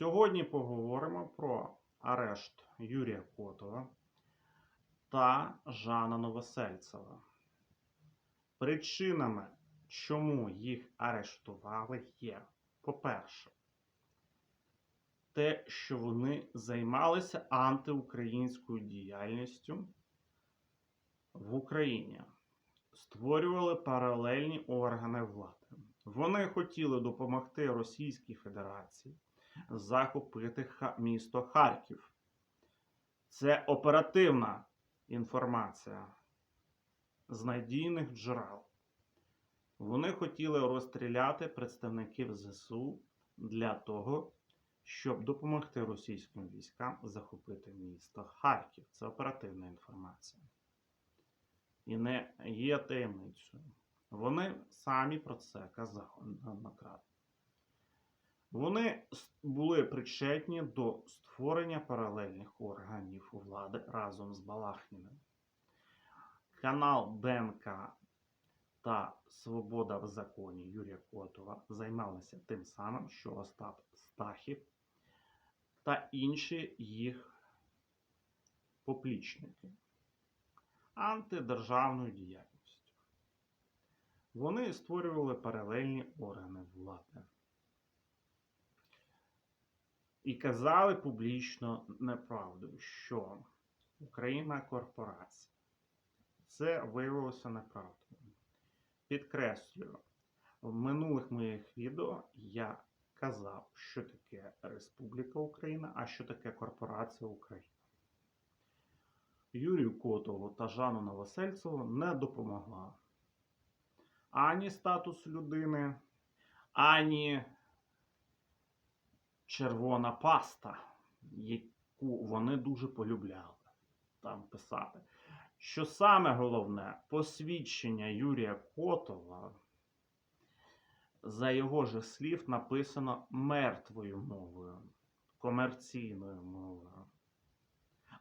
Сьогодні поговоримо про арешт Юрія Котова та Жана Новосельцева. Причинами, чому їх арештували, є, по-перше, те, що вони займалися антиукраїнською діяльністю в Україні, створювали паралельні органи влади. Вони хотіли допомогти Російській Федерації захопити місто Харків. Це оперативна інформація з надійних джерел. Вони хотіли розстріляти представників ЗСУ для того, щоб допомогти російським військам захопити місто Харків. Це оперативна інформація. І не є таємницею. Вони самі про це казали неоднократно. Вони були причетні до створення паралельних органів влади разом з Балахніним. Канал ДНК та Свобода в законі Юрія Котова займалися тим самим, що Остап Стахів та інші їх поплічники антидержавною діяльністю. Вони створювали паралельні органи влади і казали публічно неправду, що Україна корпорація. Це виявилося неправдою. Підкреслюю, в минулих моїх відео я казав, що таке Республіка Україна, а що таке Корпорація Україна. Юрію Котову та Жану Новосельцеву не допомогла ані статус людини, ані червона паста, яку вони дуже полюбляли там писати. Що саме головне, посвідчення Юрія Котова, за його же слів, написано мертвою мовою, комерційною мовою,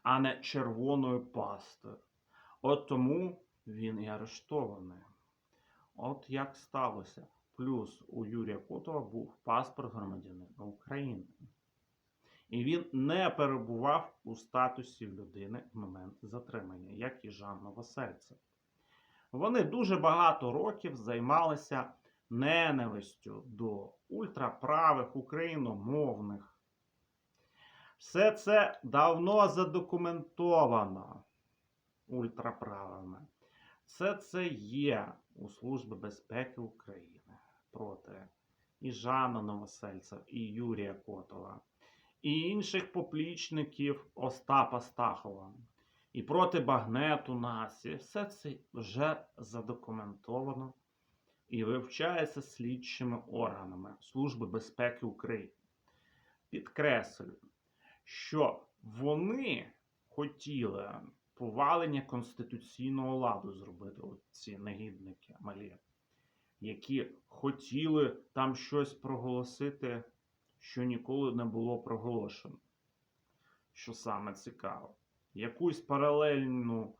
а не червоною пастою. От тому він і арештований. От як сталося. Плюс у Юрія Котова був паспорт громадянина України. І він не перебував у статусі людини в момент затримання, як і Жан Новосельцев. Вони дуже багато років займалися ненавистю до ультраправих україномовних. Все це давно задокументовано ультраправими. Все це є у Служби безпеки України проти і Жана Новосельця, і Юрія Котова, і інших поплічників Остапа Стахова, і проти Багнету Насі. Все це вже задокументовано і вивчається слідчими органами Служби безпеки України. Підкреслюю, що вони хотіли повалення конституційного ладу зробити, ці негідники малі, які хотіли там щось проголосити, що ніколи не було проголошено. Що саме цікаво, якусь паралельну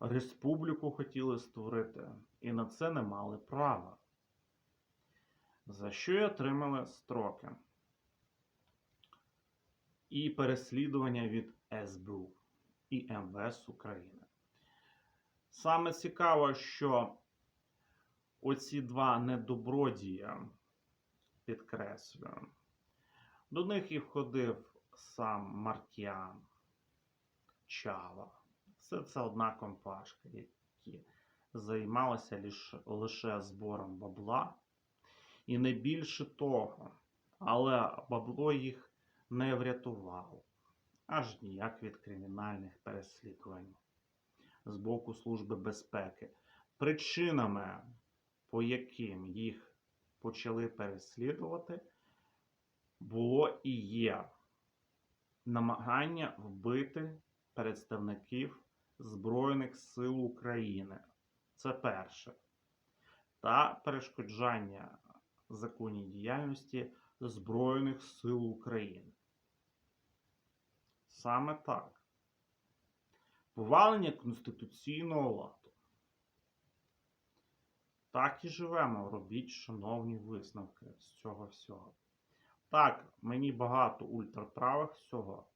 республіку хотіли створити, і на це не мали права. За що й отримали строки і переслідування від СБУ і МВС України. Саме цікаво, що оці два недобродія, підкреслюю, до них і входив сам Маркіан, Чава. Все це одна компашка, які займалися лише, лише збором бабла. І не більше того, але бабло їх не врятувало аж ніяк від кримінальних переслідувань з боку Служби безпеки. Причинами, по яким їх почали переслідувати, було і є намагання вбити представників Збройних сил України. Це перше. Та перешкоджання законній діяльності Збройних сил України. Саме так. Повалення конституційного ладу. Так і живемо. Робіть шановні висновки з цього всього. Так, мені багато ультраправих всього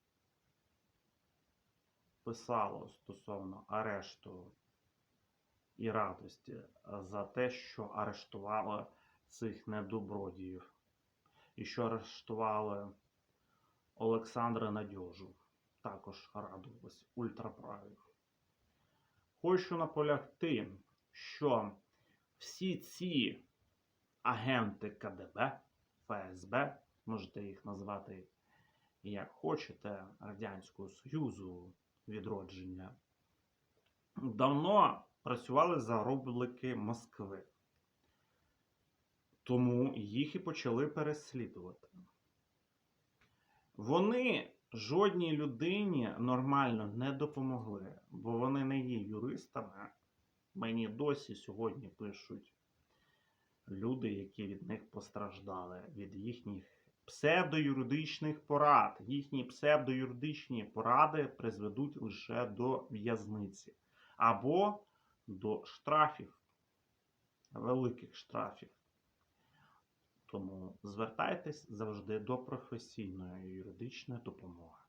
писало стосовно арешту і радості за те, що арештували цих недобродіїв. І що арештували Олександра Надьожу. Також радувались ультраправі. Хочу наполягти, що всі ці агенти КДБ, ФСБ, можете їх назвати як хочете, Радянського Союзу відродження, давно працювали за рублики Москви. Тому їх і почали переслідувати. Вони жодній людині нормально не допомогли, бо вони не є юристами. Мені досі сьогодні пишуть люди, які від них постраждали, від їхніх псевдоюридичних порад. Їхні псевдоюридичні поради призведуть лише до в'язниці або до штрафів, великих штрафів. Тому звертайтесь завжди до професійної юридичної допомоги.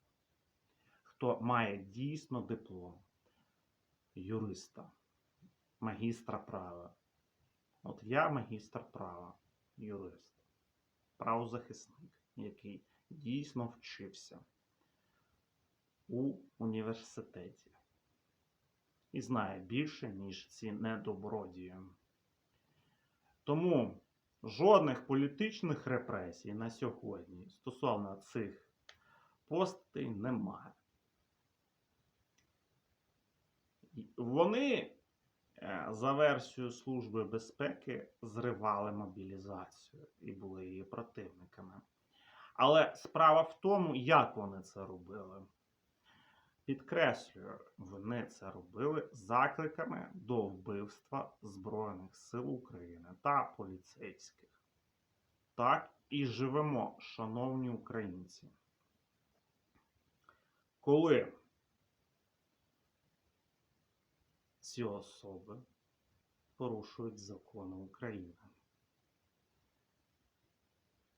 Хто має дійсно диплом юриста, магістра права. От я магістр права, юрист, правозахисник, який дійсно вчився у університеті і знає більше, ніж ці недобродії. Тому жодних політичних репресій на сьогодні стосовно цих постатей немає. Вони за версією Служби безпеки зривали мобілізацію і були її противниками. Але справа в тому, як вони це робили. Підкреслюю, вони це робили закликами до вбивства Збройних сил України та поліцейських. Так і живемо, шановні українці. Коли ці особи порушують закони України.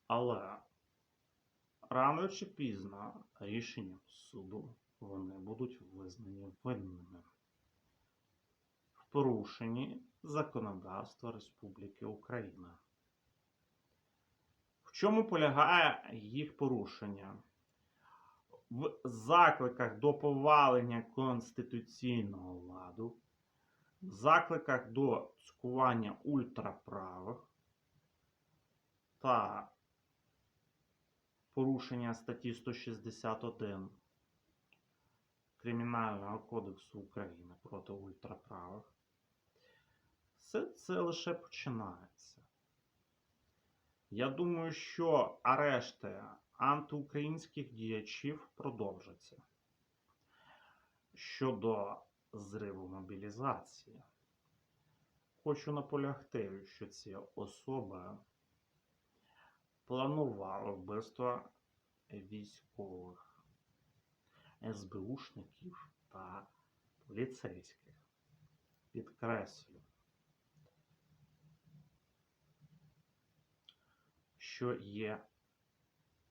Але рано чи пізно рішенням суду вони будуть визнані винними в порушенні законодавства Республіки Україна. В чому полягає їх порушення? В закликах до повалення конституційного ладу, закликах до цькування ультраправих та порушення статті 161 Кримінального кодексу України проти ультраправих. Все це лише починається. Я думаю, що арешти антиукраїнських діячів продовжаться. Щодо зриву мобілізації, хочу наполягти, що ці особи планували вбивство військових. СБУшників та поліцейських. Підкреслю, що є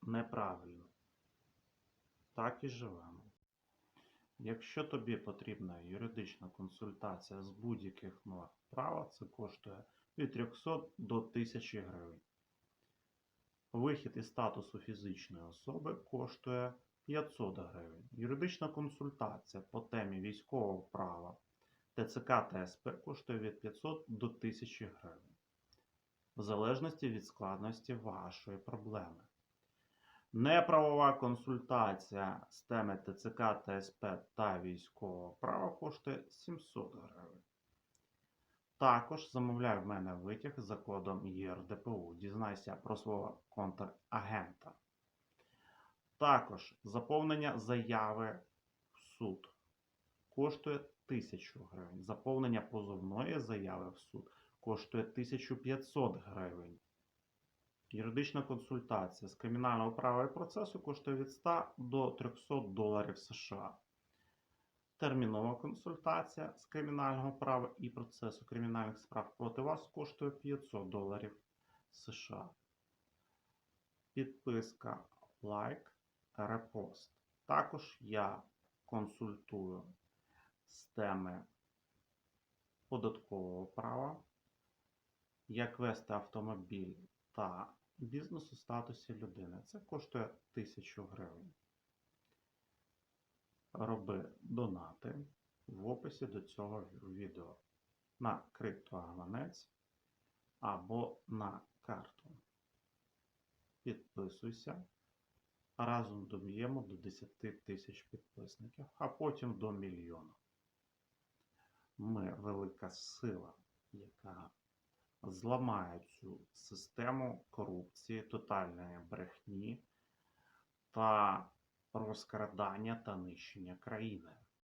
неправильно. Так і живемо. Якщо тобі потрібна юридична консультація з будь-яких норм права, це коштує від 300 до 1000 гривень. Вихід із статусу фізичної особи коштує 500 гривень. Юридична консультація по темі військового права ТЦК та СП коштує від 500 до 1000 гривень. В залежності від складності вашої проблеми. Неправова консультація з теми ТЦК та СП та військового права коштує 700 гривень. Також замовляй в мене витяг за кодом ЄРДПУ. Дізнайся про свого контрагента. Також заповнення заяви в суд коштує 1000 гривень. Заповнення позовної заяви в суд коштує 1500 гривень. Юридична консультація з кримінального права і процесу коштує від 100 до 300 доларів США. Термінова консультація з кримінального права і процесу кримінальних справ проти вас коштує 500 доларів США. підписка, лайк, репост. Також я консультую з теми податкового права, як вести автомобіль та бізнес у статусі людини. Це коштує 1000 гривень. Роби донати в описі до цього відео на криптогаманець або на карту. Підписуйся. Разом доб'ємо до 10 тисяч підписників, а потім до мільйона. Ми велика сила, яка зламає цю систему корупції, тотальної брехні та розкрадання та нищення країни.